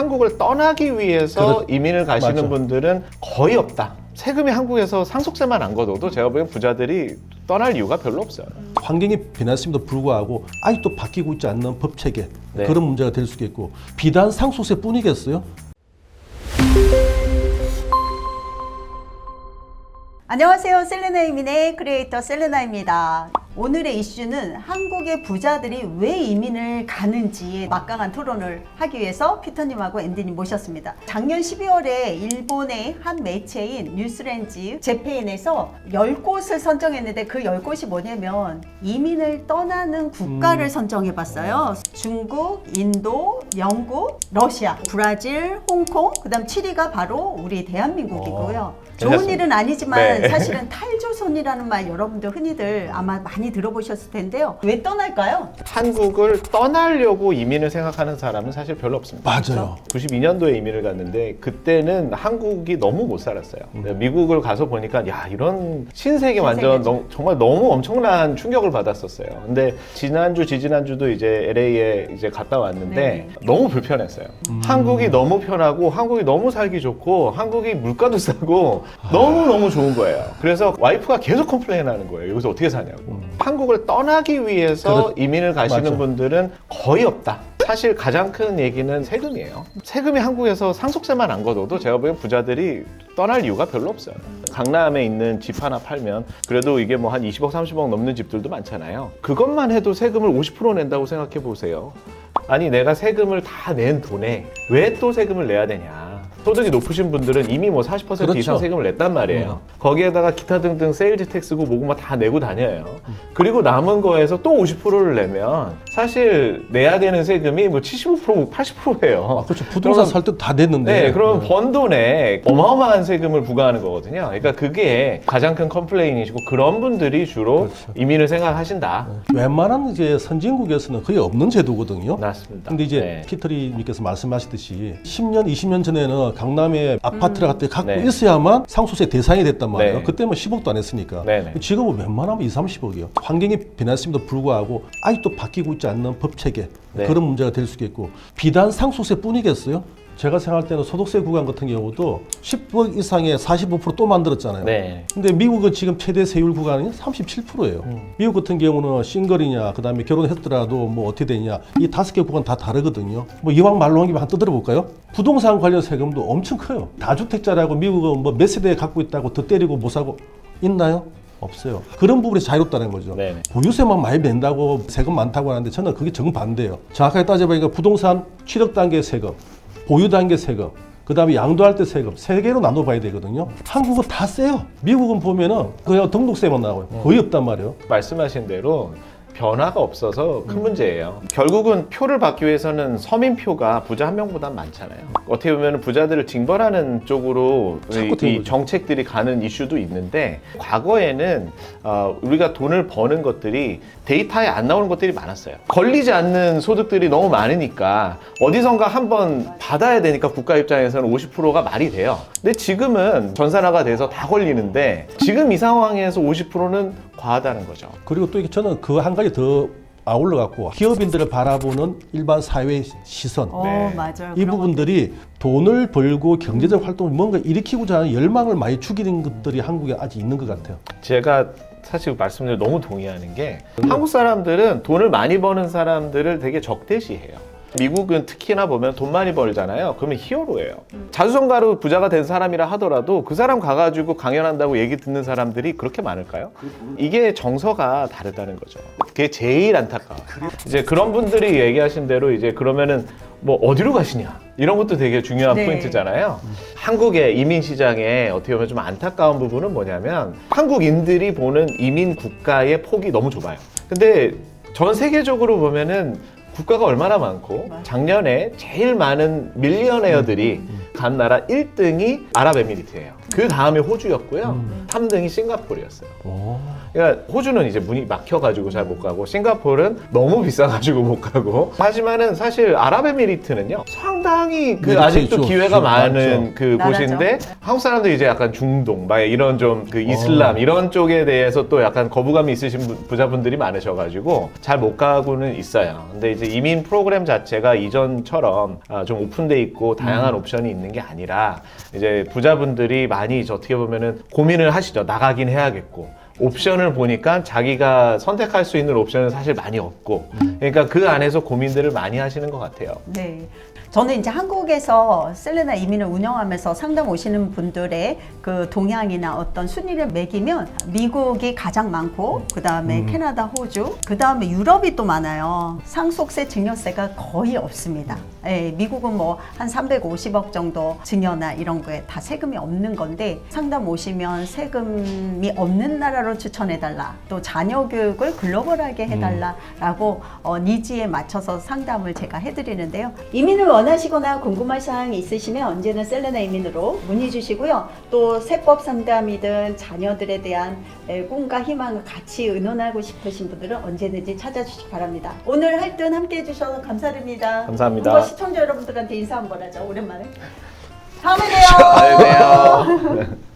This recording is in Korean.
한국을 떠나기 위해서 그렇- 이민을 가시는 맞아. 분들은 거의 없다. 세금이 한국에서 상속세만 안 걷어도 제가 보기엔 부자들이 떠날 이유가 별로 없어요. 환경이 변했음에도 불구하고 아직도 바뀌고 있지 않는 법 체계 네. 그런 문제가 될수 있겠고 비단 상속세뿐이겠어요? 안녕하세요. 셀레나 이민의 크리에이터 셀레나입니다. 오늘의 이슈는 한국의 부자들이 왜 이민을 가는지 막강한 토론을 하기 위해서 피터님하고 앤디님 모셨습니다. 작년 12월에 일본의 한 매체인 뉴스렌지 재페인에서 10곳을 선정했는데 그 10곳이 뭐냐면 이민을 떠나는 국가를 선정해 봤어요. 중국, 인도, 영국, 러시아, 브라질, 홍콩, 그 다음 7위가 바로 우리 대한민국이고요. 좋은 괜찮습니다. 일은 아니지만 네. 사실은 탈조선이라는 말 여러분들 흔히들 아마 많이 들어보셨을 텐데요. 왜 떠날까요? 한국을 떠나려고 이민을 생각하는 사람은 사실 별로 없습니다. 맞아요. 92년도에 이민을 갔는데 그때는 한국이 너무 못 살았어요. 미국을 가서 보니까 야 이런 신세계 완전. 너무- 정말 너무 엄청난 충격을 받았었어요. 근데 지난주 지지난주도 이제 LA에 이제 갔다 왔는데 네. 너무 불편했어요. 한국이 너무 편하고 한국이 너무 살기 좋고 한국이 물가도 싸고 너무 너무 좋은 거예요. 그래서 와이프가 계속 컴플레인하는 거예요. 여기서 어떻게 사냐고. 한국을 떠나기 위해서 그렇- 이민을 가시는 맞아. 분들은 거의 없다. 사실 가장 큰 얘기는 세금이에요. 세금이 한국에서 상속세만 안 걷어도 제가 보기엔 부자들이 떠날 이유가 별로 없어요. 강남에 있는 집 하나 팔면 그래도 이게 뭐 한 20억, 30억 넘는 집들도 많잖아요. 그것만 해도 세금을 50% 낸다고 생각해 보세요. 아니 내가 세금을 다 낸 돈에 왜 또 세금을 내야 되냐. 소득이 높으신 분들은 이미 뭐 40% 그렇죠. 이상 세금을 냈단 말이에요. 거기에다가 기타 등등 세일즈 텍스고 뭐고 뭐다 내고 다녀요. 그리고 남은 거에서 또 50%를 내면 사실 내야 되는 세금이 뭐 75%, 80%예요. 아, 그렇죠. 부동산 살 때다 됐는데. 네, 그럼 네. 번 돈에 어마어마한 세금을 부과하는 거거든요. 그러니까 그게 가장 큰 컴플레인이시고 그런 분들이 주로 그렇죠. 이민을 생각하신다. 웬만한 이제 선진국에서는 거의 없는 제도거든요. 맞습니다. 근데 이제 네. 피터리님께서 말씀하시듯이 10년, 20년 전에는 강남에 아파트를 갖다 갖고 네. 있어야만 상속세 대상이 됐단 말이에요. 네. 그때 뭐 10억도 안 했으니까. 네네. 지금은 웬만하면 2, 30억이요. 환경이 변했음에도 불구하고 아직도 바뀌고 있지 않는 법 체계 네. 그런 문제가 될 수 있겠고 비단 상속세뿐이겠어요? 제가 생각할 때는 소득세 구간 같은 경우도 10억 이상의 45%또 만들었잖아요. 네. 근데 미국은 지금 최대 세율 구간이 37%예요. 음. 미국 같은 경우는 싱글이냐, 그 다음에 결혼했더라도 뭐 어떻게 되냐, 이 다섯 개 구간 다 다르거든요. 뭐 이왕 말로 한 김에 한 뜯어려 볼까요? 부동산 관련 세금도 엄청 커요. 다주택자라고 미국은 뭐 몇 세대 갖고 있다고 더 때리고 못 사고 있나요? 없어요. 그런 부분이 자유롭다는 거죠. 네네. 보유세만 많이 낸다고 세금 많다고 하는데 저는 그게 정반대예요. 정확하게 따져보니까 부동산 취득 단계 세금, 보유 단계 세금, 그 다음에 양도할 때 세금 세 개로 나눠 봐야 되거든요. 한국은 다 세요. 미국은 보면은 그냥 등록세만 나와요. 거의 없단 말이에요. 말씀하신 대로 변화가 없어서 음. 큰 문제예요. 결국은 표를 받기 위해서는 서민표가 부자 한 명보다 많잖아요. 어떻게 보면 부자들을 징벌하는 쪽으로 자꾸 이, 이. 정책들이 가는 이슈도 있는데 과거에는 어, 우리가 돈을 버는 것들이 데이터에 안 나오는 것들이 많았어요. 걸리지 않는 소득들이 너무 많으니까 어디선가 한번 받아야 되니까 국가 입장에서는 50%가 말이 돼요. 근데 지금은 전산화가 돼서 다 걸리는데 지금 이 상황에서 50%는 과하다는 거죠. 그리고 또 저는 그한 가지 더 아울러 갖고 기업인들을 바라보는 일반 사회의 시선 어, 네. 맞아요. 이 그런 부분들이 돈을 벌고 경제적 활동을 뭔가 일으키고자 하는 열망을 많이 죽이는 것들이 한국에 아직 있는 것 같아요. 제가 사실 말씀드려 너무 동의하는 게 한국 사람들은 돈을 많이 버는 사람들을 되게 적대시해요. 미국은 특히나 보면 돈 많이 벌잖아요. 그러면 히어로예요. 자수성가로 부자가 된 사람이라 하더라도 그 사람 가가지고 강연한다고 얘기 듣는 사람들이 그렇게 많을까요? 이게 정서가 다르다는 거죠. 그게 제일 안타까워. 이제 그런 분들이 얘기하신 대로 이제 그러면은 뭐 어디로 가시냐 이런 것도 되게 중요한 네. 포인트잖아요. 한국의 이민 시장에 어떻게 보면 좀 안타까운 부분은 뭐냐면 한국인들이 보는 이민 국가의 폭이 너무 좁아요. 근데 전 세계적으로 보면은 국가가 얼마나 많고. 작년에 제일 많은 밀리언웨어들이 간 나라 1등이 아랍에미리트예요. 그 다음에 호주였고요. 음. 3등이 싱가포르였어요. 오. 그러니까 호주는 이제 문이 막혀가지고 잘 못 가고 싱가포르는 너무 비싸가지고 못 가고 하지만은 사실 아랍에미리트는요 상당히 그 메리트 아직도 있죠. 기회가 좀 많은. 그 나라죠. 곳인데 한국 사람들 이제 약간 중동 막 이런 좀 그 이슬람 어. 이런 쪽에 대해서 또 약간 거부감이 있으신 분- 부자분들이 많으셔가지고 잘 못 가고는 있어요. 근데 이제 이민 프로그램 자체가 이전처럼 아, 좀 오픈돼 있고 다양한 옵션이 있는 게 아니라 이제 부자분들이 많이 이제 어떻게 보면은 고민을 하시죠. 나가긴 해야겠고. 옵션을 보니까 자기가 선택할 수 있는 옵션은 사실 많이 없고 그러니까 그 안에서 고민들을 많이 하시는 것 같아요. 네. 저는 이제 한국에서 셀레나 이민을 운영하면서 상담 오시는 분들의 그 동향이나 어떤 순위를 매기면 미국이 가장 많고 그 다음에 캐나다, 호주, 그 다음에 유럽이 또 많아요. 상속세, 증여세가 거의 없습니다. 예, 미국은 뭐 한 350억 정도 증여나 이런 거에 다 세금이 없는 건데 상담 오시면 세금이 없는 나라로 추천해달라. 또 자녀 교육을 글로벌하게 해달라라고 어, 니즈에 맞춰서 상담을 제가 해드리는데요. 이민을 원하시거나 궁금한 사항이 있으시면 언제나 셀레나 이민으로 문의 주시고요. 또 세법 상담이든 자녀들에 대한 에, 꿈과 희망을 같이 의논하고 싶으신 분들은 언제든지 찾아주시기 바랍니다. 오늘 할든 함께 해주셔서 감사드립니다. 감사합니다. 한번 시청자 여러분들한테 인사 한번 하자. 오랜만에. 다음에 봬요.